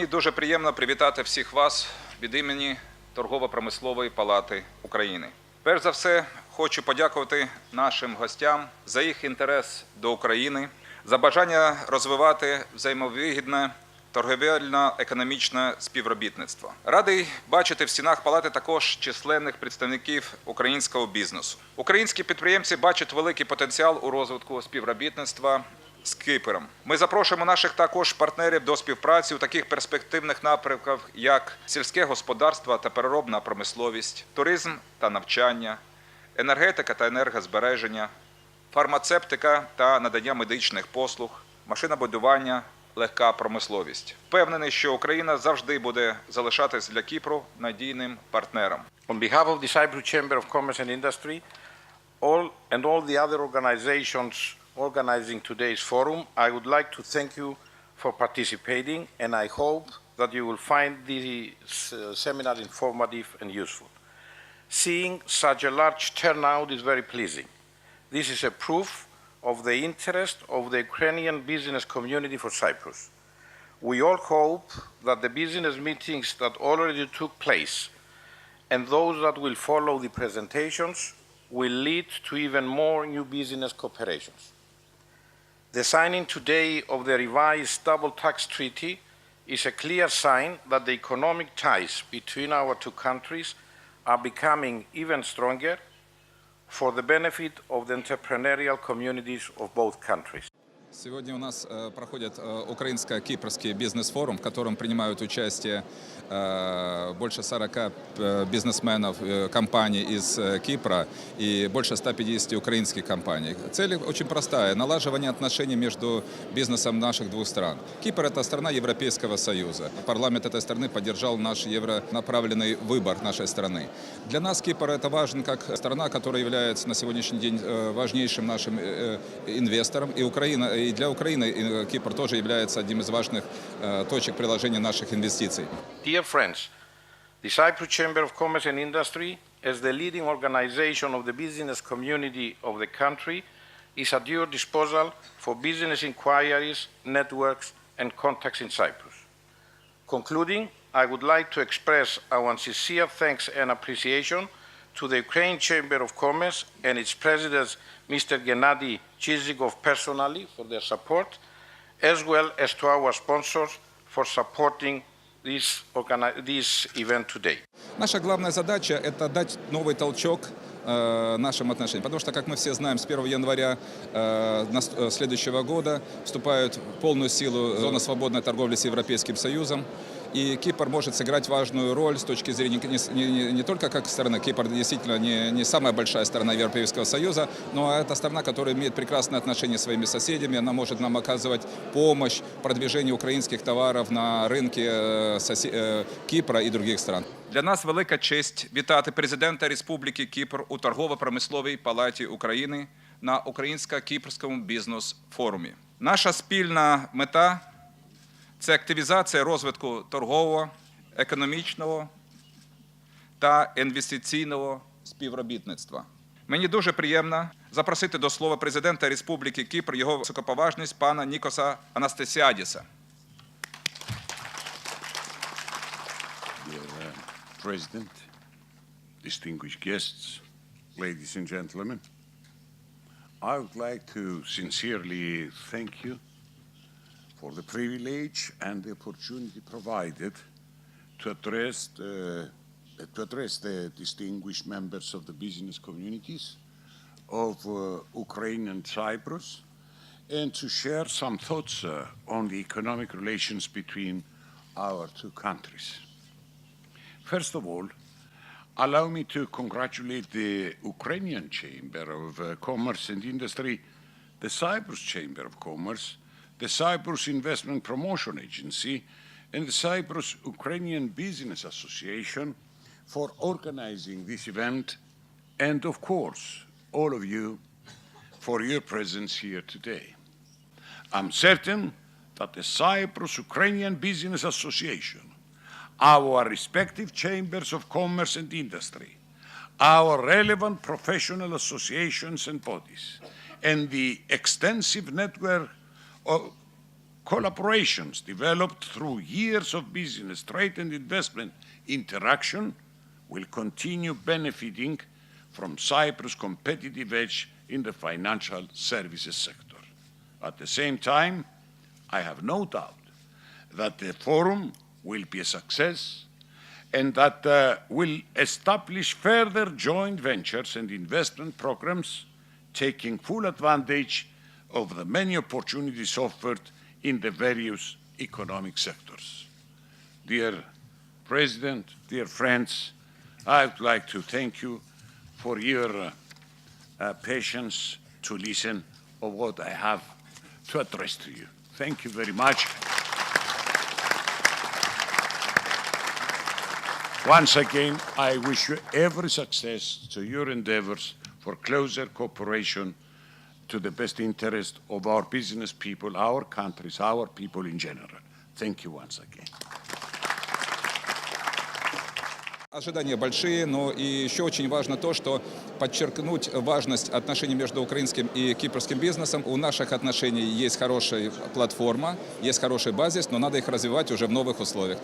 дуже приємно привітати всіх вас від імені Торгово-промислової палати України. Перш за все, хочу подякувати нашим гостям за їх інтерес до України, за бажання розвивати взаємовигідне торговельно-економічне співробітництво. Радий бачити в стінах палати також численних представників українського бізнесу. Українські підприємці бачать великий потенціал у розвитку співробітництва з Кипром. Ми запрошуємо наших також партнерів до співпраці у таких перспективних напрямках, як сільське господарство та переробна промисловість, туризм та навчання, енергетика та енергозбереження, фармацевтика та надання медичних послуг, машинобудування, легка промисловість. Впевнений, що Україна завжди буде залишатись для Кіпру надійним партнером. On behalf of the Cyprus Chamber of Commerce and Industry, all and all the other organizations organizing today's forum, I would like to thank you for participating, and I hope that you will find this uh, seminar informative and useful. Seeing such a large turnout is very pleasing. This is a proof of the interest of the Ukrainian business community for Cyprus. We all hope that the business meetings that already took place and those that will follow the presentations will lead to even more new business cooperations. The signing today of the revised double tax treaty is a clear sign that the economic ties between our two countries are becoming even stronger for the benefit of the entrepreneurial communities of both countries. Сегодня у нас э, проходит э, украинско-кипрский бизнес-форум, в котором принимают участие э, больше 40 э, бизнесменов, компаний из Кипра и больше 150 украинских компаний. Цель очень простая – налаживание отношений между бизнесом наших двух стран. Кипр – это страна Европейского Союза. Парламент этой страны поддержал наш евронаправленный выбор нашей страны. Для нас Кипр – это важен как страна, которая является на сегодняшний день важнейшим нашим инвестором. И, Украина, и для Украины э, Кипр тоже является одним из важных э, точек приложения наших инвестиций. Dear friends, the Cyprus Chamber of Commerce and Industry, as the leading organization of the business community of the country, is at your disposal for business inquiries, networks, and contacts in Cyprus. Concluding, I would like to express our sincere thanks and appreciation to the Ukraine Chamber of Commerce and its president, Mr. Gennady Chizikov, personally for their support, as well as to our sponsors for supporting this, organi- this event today. Наша главная задача – это дать новый толчок э, нашим отношениям. Потому что, как мы все знаем, с 1 января э, э, следующего года вступает в полную силу зона свободной торговли с Европейским Союзом. И Кипр может сыграть важную роль с точки зрения не, не- не- только как страны, Кипр действительно не, не самая большая страна Европейского Союза, но это страна, которая имеет прекрасные отношения с своими соседями, она может нам оказывать помощь в продвижении украинских товаров на рынке э, э, Кипра и других стран. Для нас велика честь вітати президента Республіки Кіпр у торгово-промисловій палаті України на українсько-кіпрському бізнес-форумі. Наша спільна мета це активізація розвитку торгового, економічного та інвестиційного співробітництва. Мені дуже приємно запросити до слова президента Республіки Кіпр його високоповажність пана Нікоса Анастасіадіса. Dear uh, President, distinguished guests, ladies and gentlemen, I would like to sincerely thank you for the privilege and the opportunity provided to address the, to address the distinguished members of the business communities of uh, Ukraine and Cyprus and to share some thoughts uh, on the economic relations between our two countries. First of all, allow me to congratulate the Ukrainian Chamber of uh, Commerce and Industry, the Cyprus Chamber of Commerce, the Cyprus Investment Promotion Agency, and the Cyprus Ukrainian Business Association for organizing this event, and of course, all of you for your presence here today. I'm certain that the Cyprus Ukrainian Business Association our respective chambers of commerce and industry, our relevant professional associations and bodies, and the extensive network of, collaborations developed through years of business, trade, and investment interaction will continue benefiting from Cyprus' competitive edge in the financial services sector. At the same time, I have no doubt that the forum will be a success and that uh, will establish further joint ventures and investment programs taking full advantage of the many opportunities offered in the various economic sectors. Dear President, dear friends, I would like to thank you for your uh, uh, patience to listen of what I have to address to you. Thank you very much. Once again, I wish you every success to your endeavors for closer cooperation to the best interest of our business people, our countries, our people in general. Thank you once again. Ожидания большие, но и еще очень важно то, что подчеркнуть важность отношений между украинским и кипрским бизнесом. У наших отношений есть хорошая платформа, есть хороший базис, но надо их развивать уже в новых условиях.